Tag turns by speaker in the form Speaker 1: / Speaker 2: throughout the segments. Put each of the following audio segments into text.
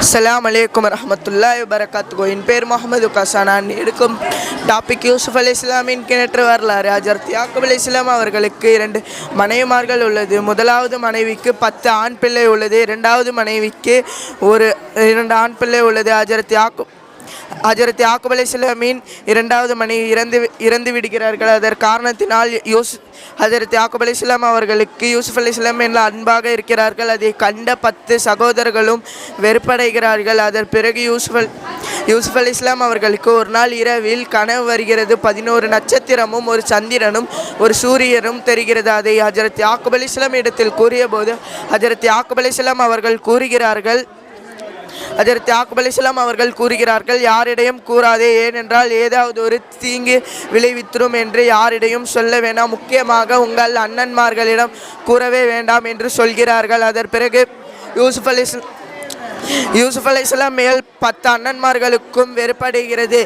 Speaker 1: அஸ்லாம் அலைக்கும் வரஹ்மத்துல்லாஹி வரகாத்துகோ என் பேர் முகமது கசா நான் எடுக்கும் டாபிக் யூசுஃப் அலி இஸ்லாமின் கிணற்று வரலாறு. ஹஜரத் யாக்குப் அலி இஸ்லாம் அவர்களுக்கு இரண்டு மனைவிமார்கள் உள்ளது. முதலாவது மனைவிக்கு பத்து ஆண் பிள்ளை உள்ளது. இரண்டாவது மனைவிக்கு ஒரு இரண்டு ஆண் பிள்ளை உள்ளது. ஹஜரத் யாக்குப் ஹஜரத் யாக்குப் அலி இஸ்லாமின் இரண்டாவது மணி இறந்து இறந்து விடுகிறார்கள். அதன் காரணத்தினால் யூஸ் ஹஜரத் யாக்குப் அலி இஸ்லாம் அவர்களுக்கு யூசுப் அலி இஸ்லாம் என்ற அன்பாக இருக்கிறார்கள். அதை கண்ட பத்து சகோதரர்களும் வெறுப்படைகிறார்கள். அதன் பிறகு யூசுப் அல் யூசுப் அலி இஸ்லாம் அவர்களுக்கு ஒரு நாள் இரவில் கனவு வருகிறது. பதினோரு நட்சத்திரமும் ஒரு சந்திரனும் ஒரு சூரியனும் தெரிகிறது. அதை ஹஜரத் யாக்குப் அலி இஸ்லாம் இடத்தில் கூறியபோது ஹஜரத் யாக்குப் அலி இஸ்லாம் அவர்கள் கூறுகிறார்கள் அதற்கு யாக்குப் அலிஸ்லாம் அவர்கள் கூறுகிறார்கள் யாரிடையும் கூறாதே ஏனென்றால் ஏதாவது ஒரு தீங்கு விளைவித்திரும் என்று யாரிடையும் சொல்ல வேண்டாம். முக்கியமாக உங்கள் அண்ணன்மார்களிடம் கூறவே வேண்டாம் என்று சொல்கிறார்கள். அதன் பிறகு யூசுப் அலிஸ்லாம் யூசுஃப் அலை இஸ்லாம் மேல் பத்து அண்ணன்மார்களுக்கும் வெறுப்படைகிறது.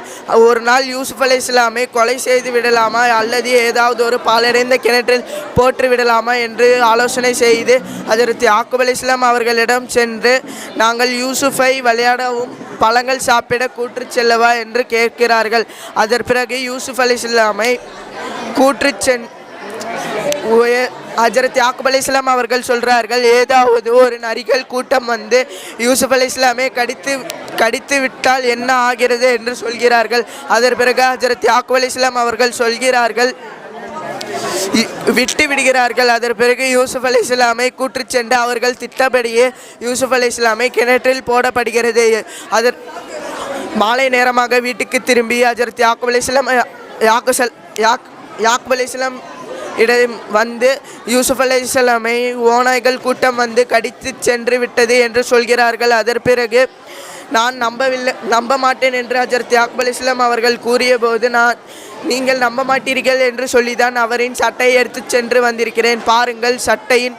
Speaker 1: ஒரு நாள் யூசுஃப் அலை இஸ்லாமை கொலை செய்து விடலாமா? அல்லது ஏதாவது ஒரு பாலடைந்த கிணற்றில் போற்று விடலாமா என்று ஆலோசனை செய்து அதற்கு யாக்கூப் அலை இஸ்லாம் அவர்களிடம் சென்று நாங்கள் யூசுஃபை விளையாடவும் பழங்கள் சாப்பிட கூற்று செல்லவா? என்று கேட்கிறார்கள். அதன் பிறகு யூசுஃப் அலி இஸ்லாமை கூற்று சென் ஹஜரத் யாக்குப் அலி இஸ்லாம் அவர்கள் சொல்கிறார்கள் ஏதாவது ஒரு நரிகள் கூட்டம் வந்து யூசுப் அலி இஸ்லாமே கடித்து கடித்து விட்டால் என்ன ஆகிறது என்று சொல்கிறார்கள். அதன் பிறகு ஹஜரத் யாக்குப் அலி இஸ்லாம் அவர்கள் சொல்கிறார்கள் விட்டு விடுகிறார்கள். அதன் பிறகு யூசுப் அலி இஸ்லாமை கூற்று சென்று அவர்கள் திட்டப்படியே யூசுப் அலி இஸ்லாமை கிணற்றில் போடப்படுகிறது. அதன் மாலை நேரமாக வீட்டுக்கு திரும்பி ஹஜரத் யாக்குப் அலி இஸ்லாம் யாக்குசல் யாக் யாக்குப் அலி இஸ்லாம் இடம் வந்து யூசுப் அலி இஸ்லாமை ஓநாய்கள் கூட்டம் வந்து கடித்து சென்று விட்டது என்று சொல்கிறார்கள். அதன் பிறகு நான் நம்பவில்லை நம்ப மாட்டேன் என்று ஹஜரத் யாக்கூப் அலி இஸ்லாம் அவர்கள் கூறியபோது நான் நீங்கள் நம்ப மாட்டீர்கள் என்று சொல்லிதான் அவரின் சட்டையை எடுத்துச் சென்று வந்திருக்கிறேன். பாருங்கள் சட்டையின்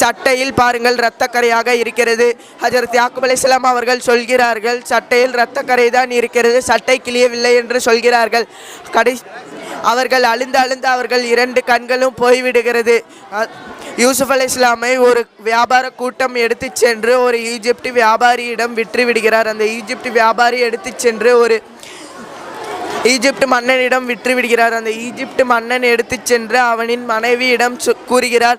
Speaker 1: சட்டையில் பாருங்கள் இரத்தக்கரையாக இருக்கிறது. ஹஜரத் யாக்கூப் அலைஹிஸ்ஸலாம் அவர்கள் சொல்கிறார்கள் சட்டையில் இரத்தக்கரை தான் இருக்கிறது சட்டை கிளியவில்லை என்று சொல்கிறார்கள். கடை அவர்கள் அழுந்து அழுந்து அவர்கள் இரண்டு கண்களும் போய்விடுகிறது. யூசுப் அலி இஸ்லாமை ஒரு வியாபார கூட்டம் எடுத்து சென்று ஒரு ஈஜிப்ட் வியாபாரியிடம் விற்று விடுகிறார் அந்த ஈஜிப்ட் வியாபாரி எடுத்து சென்று ஒரு ஈஜிப்ட் மன்னனிடம் விற்றுவிடுகிறார். அந்த ஈஜிப்ட் மன்னன் எடுத்துச் சென்று அவனின் மனைவியிடம் கூறுகிறார்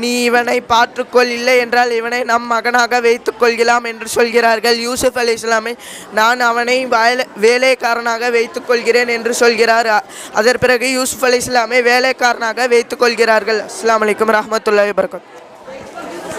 Speaker 1: நீ இவனை பார்த்துக்கொள் இல்லை என்றால் இவனை நம் மகனாக வைத்துக்கொள்கலாம் என்று சொல்கிறார்கள். யூசுப் அலி இஸ்லாமை நான் அவனை வேலை வேலைக்காரனாக வைத்துக் கொள்கிறேன் என்று சொல்கிறார். அதன் பிறகு யூசுப் அலி இஸ்லாமை வேலைக்காரனாக வைத்துக் கொள்கிறார்கள். அஸ்ஸலாமு ரஹமத்துல்லாஹி வபர்கத்.